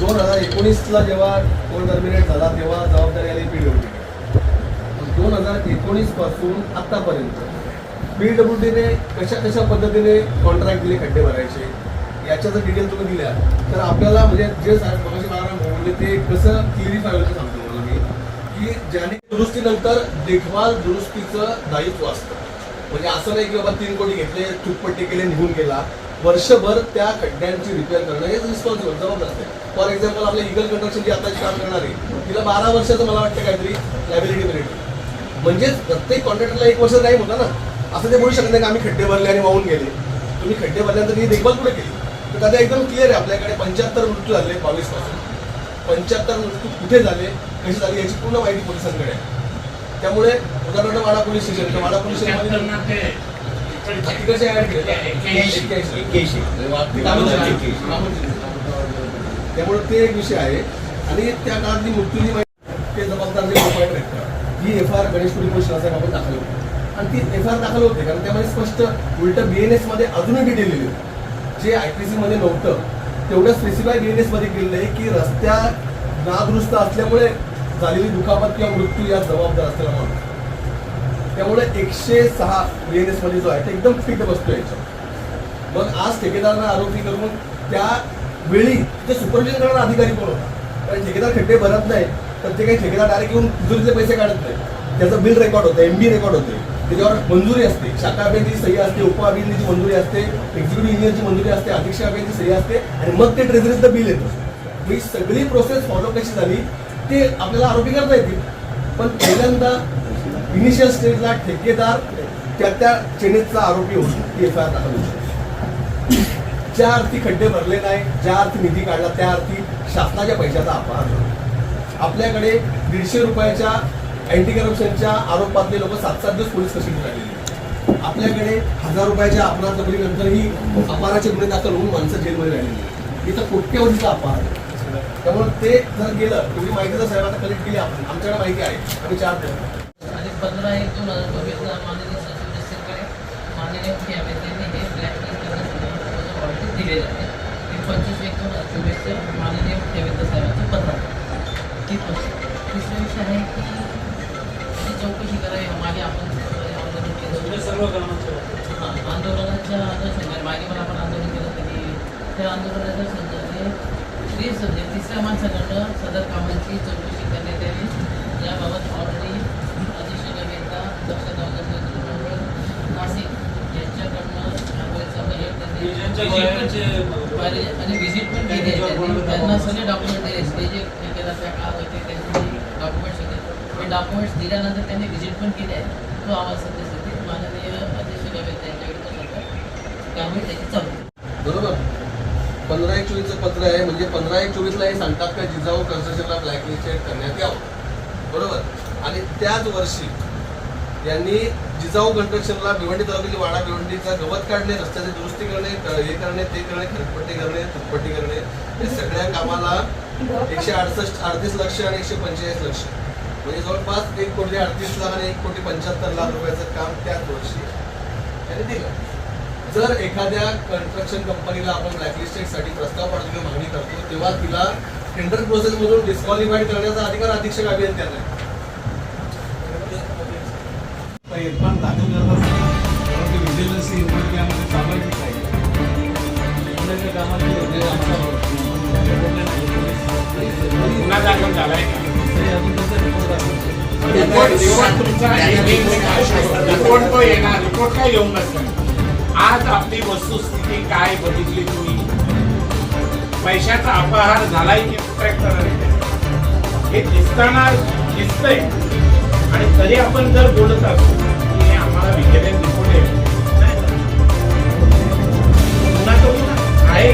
दोन हजार एकोणीसला जेव्हा कोण टर्मिनेट झाला तेव्हा जबाबदारी आली पीडब्ल्यूडी दोन हजार एकोणीसपासून आतापर्यंत पीडब्ल्यूडीने कशा कशा पद्धतीने कॉन्ट्रॅक्ट दिले खड्डे भरायचे याच्या जर डिटेल तुम्ही दिल्या तर आपल्याला म्हणजे जे साहेब मगाशी मला बोलले ते कसं क्लिअरिफाय होतं सांगतो मला मी की ज्याने दुरुस्तीनंतर देखभाल दुरुस्तीचं दायित्व असतं. म्हणजे असं नाही की बाबा तीन कोटी घेतले चुटपट्टी केले निघून गेला. वर्षभर त्या खड्ड्यांची रिपेअर करणं हे रिस्पॉन्सिबल जबाबदार असते फॉर एक्झाम्पल आपल्या इगल कंस्ट्रक्शन जी आता काम करणार आहे तिला बारा वर्षाचं मला वाटतं काहीतरी लायबिलिटी पिरियड म्हणजेच प्रत्येक कॉन्ट्रॅक्टरला एक वर्ष टाईम होता ना. असं ते बोलू शकत नाही की आम्ही खड्डे भरले आणि वाहून गेले. तुम्ही खड्डे भरल्यानंतर ही देखभाल कुठे केली? तर दादा एकदम क्लिअर आहे आपल्याकडे पंच्याहत्तर मृत्यू झाले बावीसपासून पंच्याहत्तर मृत्यू कुठे झाले कसे झाले याची पूर्ण माहिती पोलिसांकडे आहे. त्यामुळे उदाहरणार्थ Wada police station Wada police station त्यामुळे ते एक विषय आहे. आणि त्या काळातली मृत्यूची माहिती ते जबाबदार जे ही F I R Ganeshpuri police आपण दाखल होती. आणि ती एफ आय आर दाखल होते कारण त्यामध्ये स्पष्ट उलट बी एन एसमध्ये अजूनही डिटेल लिहिली जे आय पी सी मध्ये नव्हतं तेवढं स्पेसिफाय बी एन एसमध्ये केलेलं आहे की रस्त्या नादुरुस्त असल्यामुळे झालेली दुखापत किंवा मृत्यू या जबाबदार असलेला माणूस. त्यामुळे एकशे सहा बी एनमध्ये जो आहे ते एकदम फिट बसतो याच्या मग आज ठेकेदारांना आरोपी करून त्या वेळी ते सुपरविजन करणारा अधिकारी कोण होता? कारण ठेकेदार खड्डे भरत नाही तर ते काही ठेकेदार डायरेक्ट येऊन तिजोरीचे पैसे काढत नाही. त्याचं बिल रेकॉर्ड होतं एम बी रेकॉर्ड होते. त्याच्यावर मंजुरी असते. शाखा अभियंतीची सही असते उपअभियंतीची मंजुरी असते एक्झिक्युटिव्ह इंजिनियरची मंजुरी असते अधीक्षक अभियंती सही असते आणि मग ते ट्रेझरीचं बिल येतं. ही सगळी प्रोसेस फॉलो कशी झाली ते आपल्याला आरोपी करता येतील. पण पहिल्यांदा इनिशियल स्टेजला ठेकेदार त्या त्या चेनेतचा आरोपी होतो ती एफ आय आर दाखल ज्या अर्थी खड्डे भरले नाही ज्या अर्थी निधी काढला त्या अर्थी शासनाच्या पैशाचा अपहार झाला. आपल्याकडे दीडशे रुपयाच्या अँटी करप्शनच्या आरोपातले लोक सात सात दिवस पोलीस कस्टडीत राहिलेले आपल्याकडे हजार रुपयाच्या अपराध नंतरही अपहाराचे गुन्हे दाखल होऊन माणसं जेलमध्ये राहिलेली इथं कोट्यवधीचा अपहार त्यामुळे ते जर गेलं तुम्ही माहिती जर साहेबांना कलेक्ट केली आपण. आमच्याकडे माहिती आहे. आम्ही चार पंधरा एक दोन हजार चोवीसला माननीय सचिव डिस्ट्रिक्टकडे माननीय मुख्याधिकाऱ्यांनी हे ब्लॅकलिस्ट करण्यासाठी ऑर्डर दिलेलं आहे हे पंचवीस एक दोन हजार चोवीसचं माननीय मुख्याधिकारी साहेबांचं पत्र आहे. ती तिसरा विषय आहे की जी चौकशी करावी मागे आपण आंदोलन केलं. सर्व कामांचं. हां, आंदोलनाच्या अनुषंगाने मागे पण आपण आंदोलन केलं होतं की त्या आंदोलनाच्या संदर्भाने म्हणजे तिसऱ्या माणसाकडनं सदर कामांची चौकशी करण्यात यावी. याबाबत आणि व्हिजिट पण केली आहे त्यांना. सगळे डॉक्युमेंट दिले ते जे ठेकेदार त्या होते त्यांचे डॉक्युमेंट्स होते ते डॉक्युमेंट्स दिल्यानंतर त्यांनी व्हिजिट पण केली आहे. तो आम्हाला सद्यस्थितीत माननीय अध्यक्ष अभियंता यांच्याकडे तो त्याची चालू बरोबर. पंधरा एक चोवीसचं पत्र आहे. म्हणजे पंधरा एक चोवीसला हे सांगतात का जिजाऊ कन्स्ट्रक्शनला ब्लॅकलिस्टेड करण्यात यावं. बरोबर. आणि त्याच वर्षी यांनी जिजाऊ कन्स्ट्रक्शनला भिवंडी तालुक्याची वाडा भिवंडीचा गवत काढणे रस्त्याची दुरुस्ती करणे हे करणे ते करणे खरपट्टी करणे तुटपट्टी करणे हे सगळ्या कामाला एकशे अडसष्ट अडतीस लक्ष आणि एकशे पंचेचाळीस लक्ष. म्हणजे जवळपास एक कोटी अडतीस लाख आणि एक कोटी पंच्याहत्तर लाख रुपयाचं काम त्याच वर्षी त्यांनी दिलं जर एखाद्या कन्स्ट्रक्शन कंपनीला आपण ब्लॅकलिस्टेडसाठी प्रस्ताव पाठवून मागणी करतो तेव्हा तिला टेंडर प्रोसेसमधून डिस्क्वालिफाईड करण्याचा अधिकार अधीक्षक अभियंत्यांना आहे. इरफान दाखल करत असताना परंतु इन्क्वायरी यामध्ये कामाची गुन्हा दाखल अजून त्याचा रिपोर्ट आहे. तो येणार. रिपोर्ट काय येऊन आज आपली वस्तुस्थिती काय बघितली तुम्ही? पैशाचा अपहार झालाय की ट्रॅक्टर हे दिसताना दिसतंय. आणि तरी आपण जर बोलत हे आम्हाला विजिलन्स रिपोर्ट आहे नाही. गुन्हा तो गुन्हा आहे